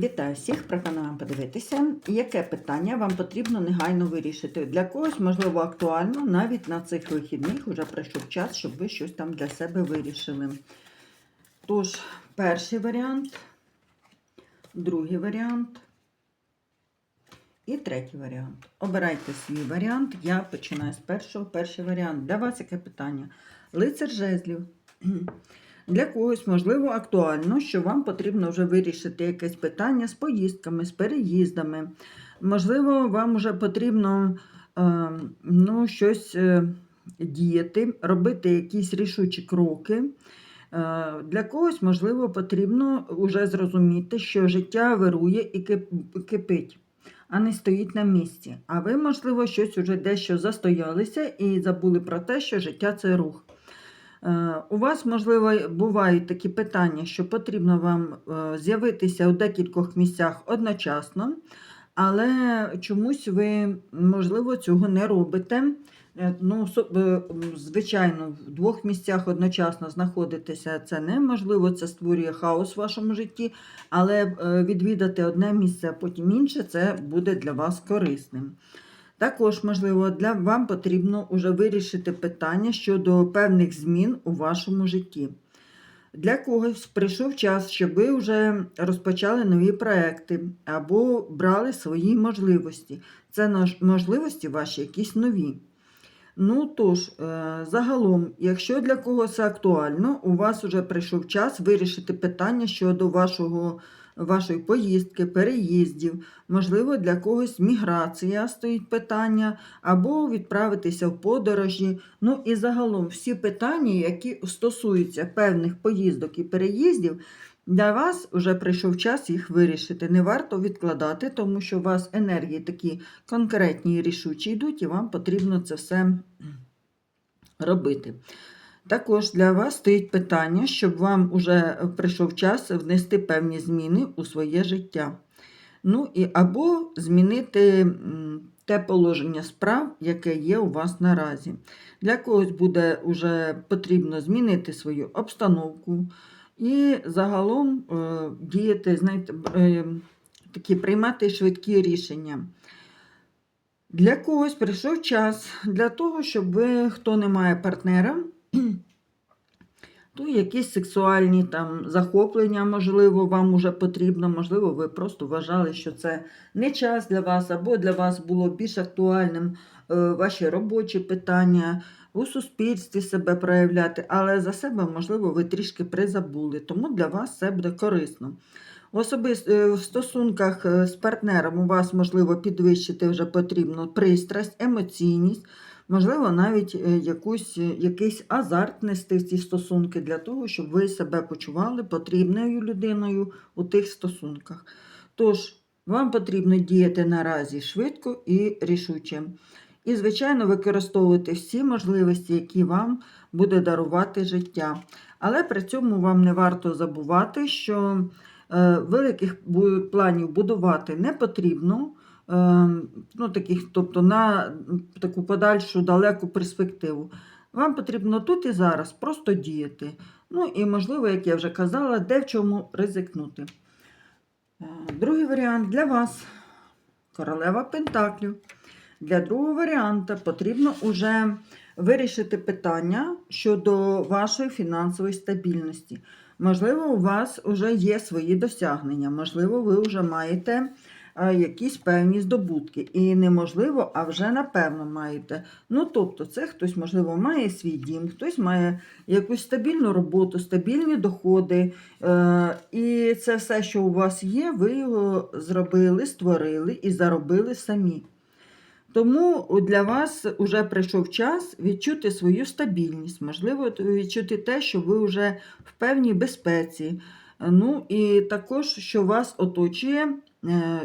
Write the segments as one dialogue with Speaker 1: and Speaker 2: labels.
Speaker 1: Вітаю всіх! Пропоную подивитися, яке питання вам потрібно негайно вирішити. Для когось, можливо, актуально, навіть на цих вихідних вже прийшов час, щоб ви щось там для себе вирішили. Тож, перший варіант, другий варіант і третій варіант. Обирайте свій варіант. Я починаю з першого. Перший варіант. Для вас яке питання? Лицар жезлів. Для когось, можливо, актуально, що вам потрібно вже вирішити якесь питання з поїздками, з переїздами. Можливо, вам вже потрібно е, ну, щось е, діяти, робити якісь рішучі кроки. Е, Для когось, можливо, потрібно вже зрозуміти, що життя вирує і кипить, а не стоїть на місці. А ви, можливо, щось уже дещо застоялися і забули про те, що життя це рух. Е, У вас, можливо, бувають такі питання, що потрібно вам е, з'явитися у декількох місцях одночасно, але чомусь ви, можливо, цього не робите. Е, Ну, звичайно, в двох місцях одночасно знаходитися це неможливо, це створює хаос в вашому житті, але відвідати одне місце, а потім інше, це буде для вас корисним. Також, можливо, для вам потрібно вже вирішити питання щодо певних змін у вашому житті. Для когось прийшов час, щоб ви вже розпочали нові проекти або брали свої можливості. Це можливості ваші якісь нові. Ну тож, е, загалом, якщо для когось актуально, у вас вже прийшов час вирішити питання щодо вашого, вашої поїздки, переїздів, можливо, для когось міграція стоїть питання, або відправитися в подорожі. Ну і загалом всі питання, які стосуються певних поїздок і переїздів, для вас вже прийшов час їх вирішити. Не варто відкладати, тому що у вас енергії такі конкретні і рішучі йдуть, і вам потрібно це все робити. Також для вас стоїть питання, щоб вам уже прийшов час внести певні зміни у своє життя. Ну і або змінити те положення справ, яке є у вас наразі. Для когось буде вже потрібно змінити свою обстановку і загалом е, діяти, знаєте, е, такі приймати швидкі рішення. Для когось прийшов час для того, щоб ви, хто не має партнера, то якісь сексуальні там захоплення, можливо, вам уже потрібно, можливо, ви просто вважали, що це не час для вас, або для вас було більш актуальним е, ваші робочі питання, у суспільстві себе проявляти, але за себе, можливо, ви трішки призабули, тому для вас це буде корисно. В особис... е, в стосунках е, з партнером у вас, можливо, підвищити вже потрібно пристрасть, емоційність, можливо, навіть е, якусь, е, якийсь азарт нести в ці стосунки для того, щоб ви себе почували потрібною людиною у тих стосунках. Тож, вам потрібно діяти наразі швидко і рішуче. І, звичайно, використовувати всі можливості, які вам буде дарувати життя. Але при цьому вам не варто забувати, що е, великих планів будувати не потрібно. Е, Ну, таких, тобто на таку подальшу далеку перспективу. Вам потрібно тут і зараз просто діяти. Ну і, можливо, як я вже казала, де в чому ризикнути. Е, Другий варіант для вас королева Пентаклів. Для другого варіанта потрібно вже вирішити питання щодо вашої фінансової стабільності. Можливо, у вас вже є свої досягнення, можливо, ви вже маєте якісь певні здобутки. І неможливо, а вже напевно маєте. Ну, тобто, це хтось, можливо, має свій дім, хтось має якусь стабільну роботу, стабільні доходи. Е, І це все, що у вас є, ви його зробили, створили і заробили самі. Тому для вас вже прийшов час відчути свою стабільність, можливо, відчути те, що ви вже в певній безпеці. Ну і також, що вас оточує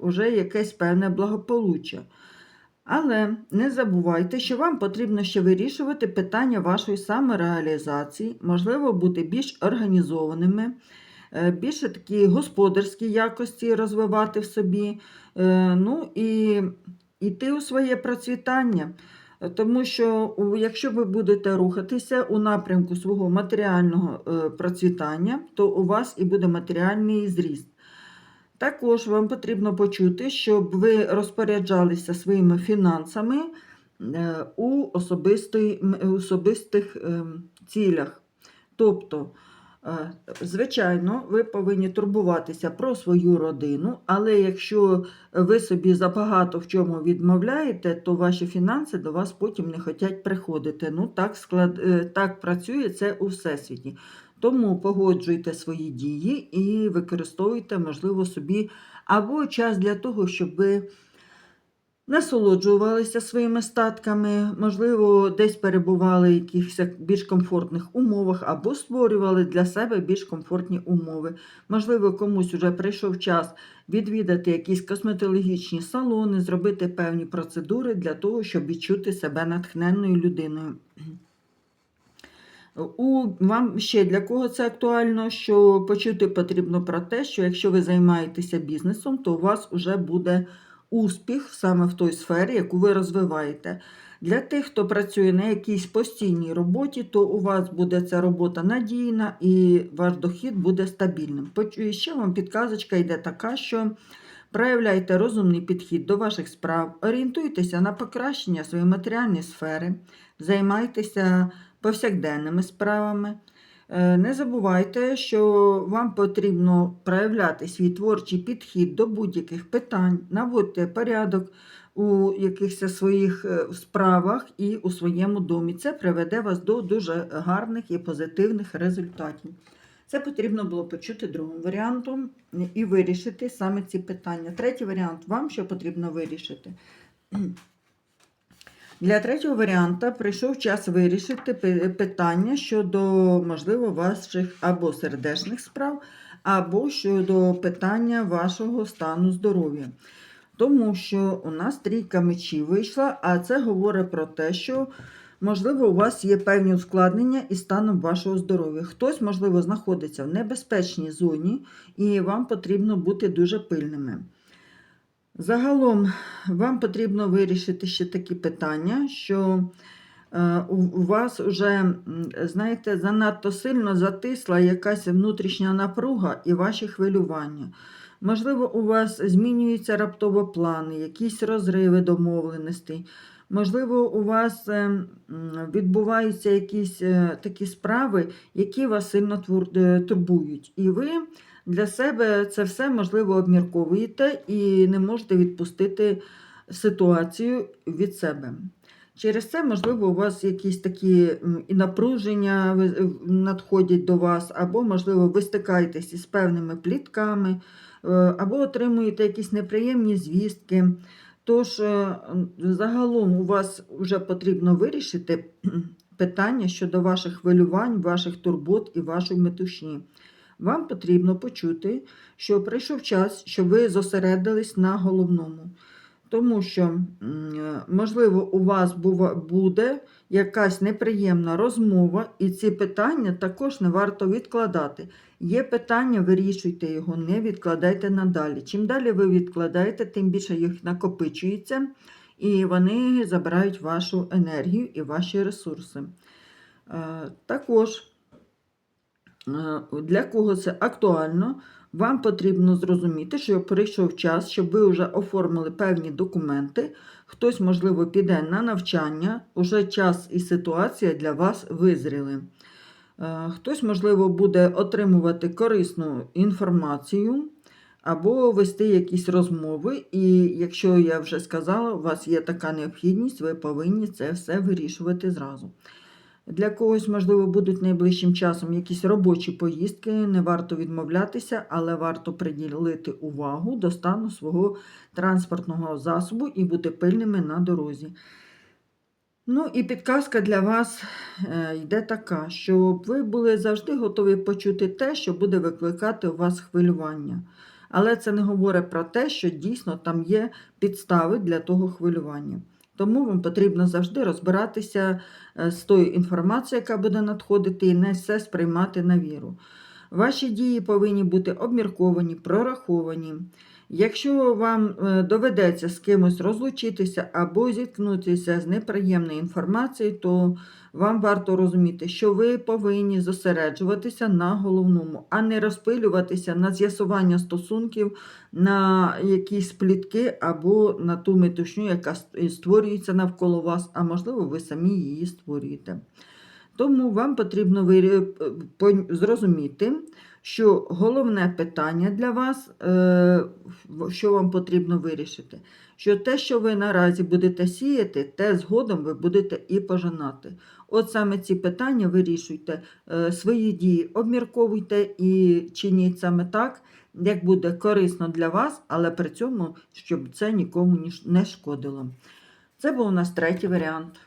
Speaker 1: уже якесь певне благополуччя. Але не забувайте, що вам потрібно ще вирішувати питання вашої самореалізації, можливо, бути більш організованими, е, більше такі господарські якості розвивати в собі. Е, Ну і йти у своє процвітання. Е, Тому що якщо ви будете рухатися у напрямку свого матеріального е, процвітання, то у вас і буде матеріальний зріст. Також вам потрібно почути, щоб ви розпоряджалися своїми фінансами е, у особистих ем, цілях. Тобто, е, звичайно, ви повинні турбуватися про свою родину, але якщо ви собі забагато в чому відмовляєте, то ваші фінанси до вас потім не хочуть приходити. Ну, так, склад... е, так працює це у всесвіті. Тому погоджуйте свої дії і використовуйте, можливо, собі або час для того, щоб насолоджувалися своїми статками, можливо, десь перебували в якихось більш комфортних умовах, або створювали для себе більш комфортні умови. Можливо, комусь вже прийшов час відвідати якісь косметологічні салони, зробити певні процедури для того, щоб відчути себе натхненною людиною. У вам ще для кого це актуально, що почути потрібно про те, що якщо ви займаєтеся бізнесом, то у вас вже буде успіх саме в той сфері, яку ви розвиваєте. Для тих, хто працює на якійсь постійній роботі, то у вас буде ця робота надійна і ваш дохід буде стабільним. І Ще вам підказочка йде така, що проявляйте розумний підхід до ваших справ, орієнтуйтеся на покращення своєї матеріальної сфери, займайтеся повсякденними справами. Е, Не забувайте, що вам потрібно проявляти свій творчий підхід до будь-яких питань, наводьте порядок у якихось своїх е, справах і у своєму домі. Це приведе вас до дуже гарних і позитивних результатів. Це потрібно було почути другим варіантом і вирішити саме ці питання. Третій варіант вам що потрібно вирішити. Для третього варіанта прийшов час вирішити питання щодо, можливо, ваших або сердечних справ, або щодо питання вашого стану здоров'я. Тому що у нас трійка мечів вийшла, а це говорить про те, що, можливо, у вас є певні ускладнення із станом вашого здоров'я. Хтось, можливо, знаходиться в небезпечній зоні, і вам потрібно бути дуже пильними. Загалом вам потрібно вирішити ще такі питання, що е, у у вас вже, знаєте, занадто сильно затисла якась внутрішня напруга і ваші хвилювання. Можливо, у вас змінюються раптово плани, якісь розриви домовленостей. Можливо, у вас е, відбуваються якісь е, такі справи, які вас сильно е, турбують. І ви для себе це все можливо обмірковуєте і не можете відпустити ситуацію від себе. Через це, можливо, у вас якісь такі і напруження надходять до вас, або, можливо, ви стикаєтесь із певними плітками, або отримуєте якісь неприємні звістки. Тож, е, загалом у вас вже потрібно вирішити питання щодо ваших хвилювань, ваших турбот і вашої метушні. Вам потрібно почути, що прийшов час, щоб ви зосередились на головному. Тому що, можливо, у вас буде якась неприємна розмова, і ці питання також не варто відкладати. Є питання, вирішуйте його, не відкладайте надалі. Чим далі ви відкладаєте, тим більше їх накопичується, і вони забирають вашу енергію і ваші ресурси. Е, Також Е, Для кого це актуально, вам потрібно зрозуміти, що прийшов час, щоб ви вже оформили певні документи. Хтось, можливо, піде на навчання, уже час і ситуація для вас визріли. Е, Хтось, можливо, буде отримувати корисну інформацію або вести якісь розмови. І якщо я вже сказала, у вас є така необхідність, ви повинні це все вирішувати зразу. Для когось, можливо, будуть найближчим часом якісь робочі поїздки, не варто відмовлятися, але варто приділити увагу до стану свого транспортного засобу і бути пильними на дорозі. Ну і підказка для вас е, йде така, щоб ви були завжди готові почути те, що буде викликати у вас хвилювання. Але це не говорить про те, що дійсно там є підстави для того хвилювання. Тому вам потрібно завжди розбиратися е, з тою інформацією, яка буде надходити, і не все сприймати на віру. Ваші дії повинні бути обмірковані, прораховані. Якщо вам е, доведеться з кимось розлучитися або зіткнутися з неприємною інформацією, то вам варто розуміти, що ви повинні зосереджуватися на головному, а не розпилюватися на з'ясування стосунків, на якісь плітки або на ту метушню, яка створюється навколо вас, а можливо, ви самі її створюєте. Тому вам потрібно зрозуміти, що головне питання для вас, е, що вам потрібно вирішити, що те, що ви наразі будете сіяти, те згодом ви будете і пожинати. От саме ці питання вирішуйте, е, свої дії обмірковуйте і чиніть саме так, як буде корисно для вас, але при цьому, щоб це нікому не шкодило. Це був у нас третій варіант.